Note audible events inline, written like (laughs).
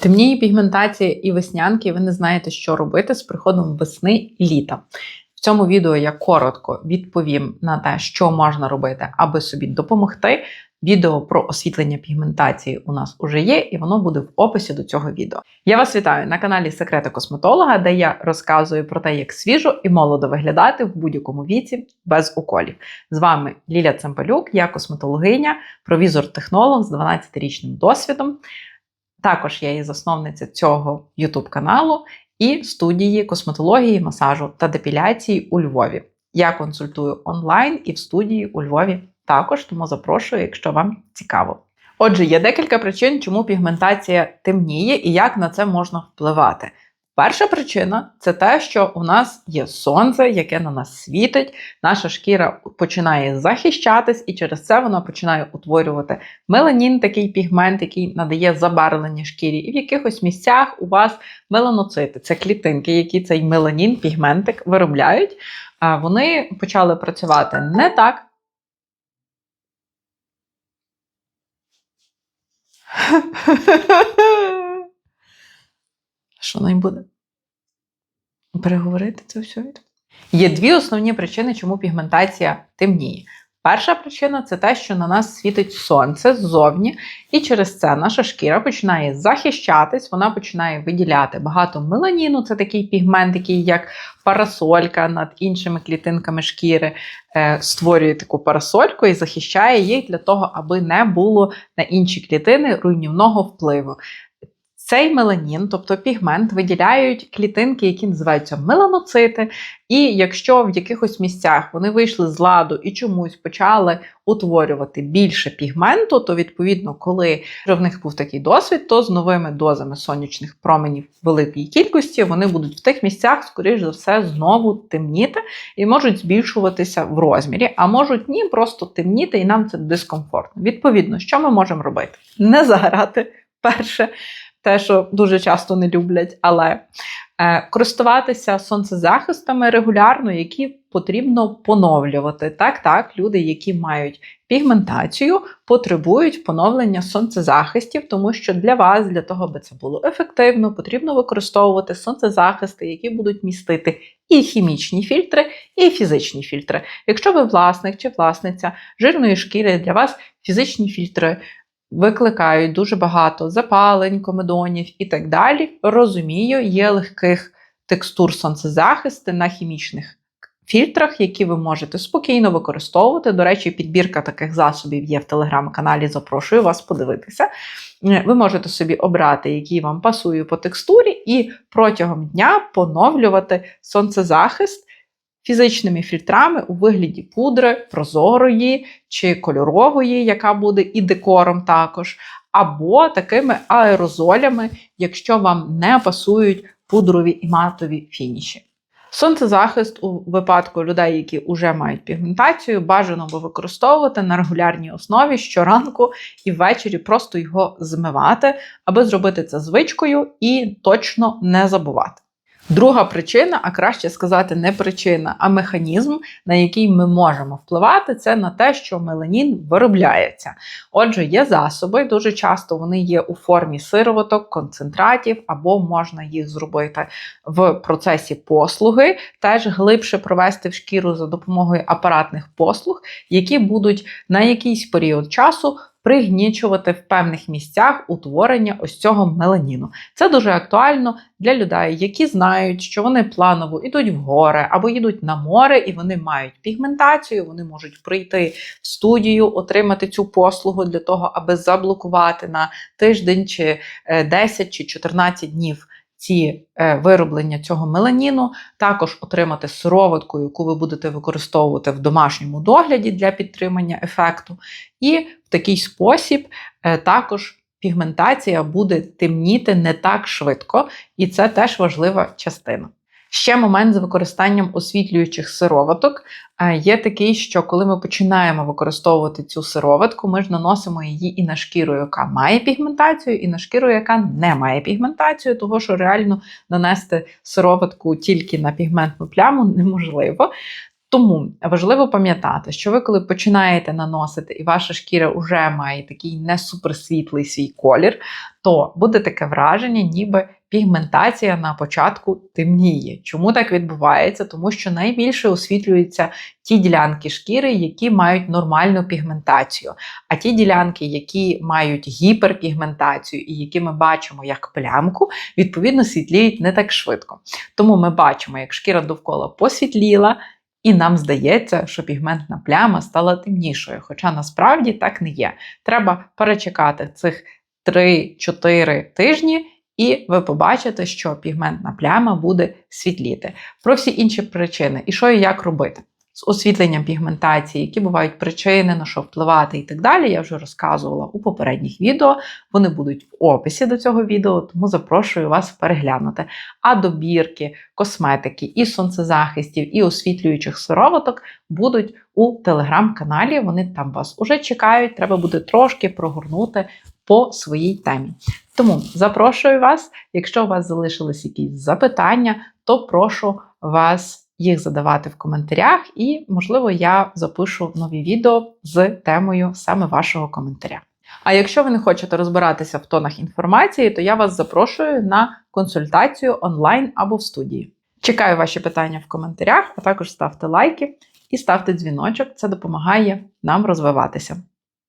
Темніє пігментація і веснянки, і ви не знаєте, що робити з приходом весни і літа. В цьому відео я коротко відповім на те, що можна робити, аби собі допомогти. Відео про освітлення пігментації у нас уже є, і воно буде в описі до цього відео. Я вас вітаю на каналі Секрети косметолога, де я розказую про те, як свіжо і молодо виглядати в будь-якому віці без уколів. З вами Ліля Цемпалюк, я косметологиня, провізор-технолог з 12-річним досвідом. Також я є засновниця цього YouTube каналу і студії косметології, масажу та депіляції у Львові. Я консультую онлайн і в студії у Львові також, тому запрошую, якщо вам цікаво. Отже, є декілька причин, чому пігментація темніє і як на це можна впливати. Перша причина це те, що у нас є сонце, яке на нас світить, наша шкіра починає захищатись, і через це вона починає утворювати меланін, такий пігмент, який надає забарвлення шкірі. І в якихось місцях у вас меланоцити, це клітинки, які цей меланін, пігментик виробляють. Вони почали працювати не так. (laughs) Що не буде? Переговорити це все. Є дві основні причини, чому пігментація темніє. Перша причина це те, що на нас світить сонце ззовні, і через це наша шкіра починає захищатись, вона починає виділяти багато меланіну, це такий пігмент, який як парасолька над іншими клітинками шкіри, е, створює таку парасольку і захищає їх для того, аби не було на інші клітини руйнівного впливу. Цей меланін, тобто пігмент, виділяють клітинки, які називаються меланоцити. І якщо в якихось місцях вони вийшли з ладу і чомусь почали утворювати більше пігменту, то відповідно, коли в них був такий досвід, то з новими дозами сонячних променів в великій кількості вони будуть в тих місцях, скоріш за все, знову темніти і можуть збільшуватися в розмірі, а можуть ні, просто темніти, і нам це дискомфортно. Відповідно, що ми можемо робити? Не заграти перше те, що дуже часто не люблять, але е, користуватися сонцезахистами регулярно, які потрібно поновлювати. Так, так, люди, які мають пігментацію, потребують поновлення сонцезахистів, тому що для вас, для того, аби це було ефективно, потрібно використовувати сонцезахисти, які будуть містити і хімічні фільтри, і фізичні фільтри. Якщо ви власник чи власниця жирної шкіри, для вас фізичні фільтри викликають дуже багато запалень, комедонів і так далі. Розумію, є легких текстур сонцезахисти на хімічних фільтрах, які ви можете спокійно використовувати. До речі, підбірка таких засобів є в телеграм-каналі. Запрошую вас подивитися. Ви можете собі обрати, який вам пасує по текстурі, і протягом дня поновлювати сонцезахист фізичними фільтрами у вигляді пудри, прозорої чи кольорової, яка буде і декором також, або такими аерозолями, якщо вам не пасують пудрові і матові фініші. Сонцезахист у випадку людей, які вже мають пігментацію, бажано би використовувати на регулярній основі щоранку і ввечері просто його змивати, аби зробити це звичкою і точно не забувати. Друга причина, а краще сказати, не причина, а механізм, на який ми можемо впливати, це на те, що меланін виробляється. Отже, є засоби, дуже часто вони є у формі сироваток, концентратів, або можна їх зробити в процесі послуги, теж глибше провести в шкіру за допомогою апаратних послуг, які будуть на якийсь період часу пригнічувати в певних місцях утворення ось цього меланіну. Це дуже актуально для людей, які знають, що вони планово йдуть в гори або їдуть на море, і вони мають пігментацію, вони можуть прийти в студію, отримати цю послугу для того, аби заблокувати на тиждень чи 10 е, чи 14 днів ці е, вироблення цього меланіну, також отримати сироватку, яку ви будете використовувати в домашньому догляді для підтримання ефекту. І в такий спосіб е, також пігментація буде темніти не так швидко, і це теж важлива частина. Ще момент з використанням освітлюючих сироваток е, є такий, що коли ми починаємо використовувати цю сироватку, ми ж наносимо її і на шкіру, яка має пігментацію, і на шкіру, яка не має пігментацію, того що реально нанести сироватку тільки на пігментну пляму неможливо. Тому важливо пам'ятати, що ви, коли починаєте наносити, і ваша шкіра вже має такий не суперсвітлий свій колір, то буде таке враження, ніби пігментація на початку темніє. Чому так відбувається? Тому що найбільше освітлюються ті ділянки шкіри, які мають нормальну пігментацію. А ті ділянки, які мають гіперпігментацію і які ми бачимо як плямку, відповідно світліють не так швидко. Тому ми бачимо, як шкіра довкола посвітліла. І нам здається, що пігментна пляма стала темнішою, хоча насправді так не є. Треба перечекати цих 3-4 тижні, і ви побачите, що пігментна пляма буде світліти. Про всі інші причини і що і як робити. З освітленням пігментації, які бувають причини, на що впливати і так далі, я вже розказувала у попередніх відео. Вони будуть в описі до цього відео, тому запрошую вас переглянути. А добірки, косметики, і сонцезахистів, і освітлюючих сироваток будуть у телеграм-каналі. Вони там вас уже чекають. Треба буде трошки прогорнути по своїй темі. Тому запрошую вас, якщо у вас залишились якісь запитання, то прошу вас їх задавати в коментарях, і, можливо, я запишу нові відео з темою саме вашого коментаря. А якщо ви не хочете розбиратися в тонах інформації, то я вас запрошую на консультацію онлайн або в студії. Чекаю ваші питання в коментарях, а також ставте лайки і ставте дзвіночок. Це допомагає нам розвиватися.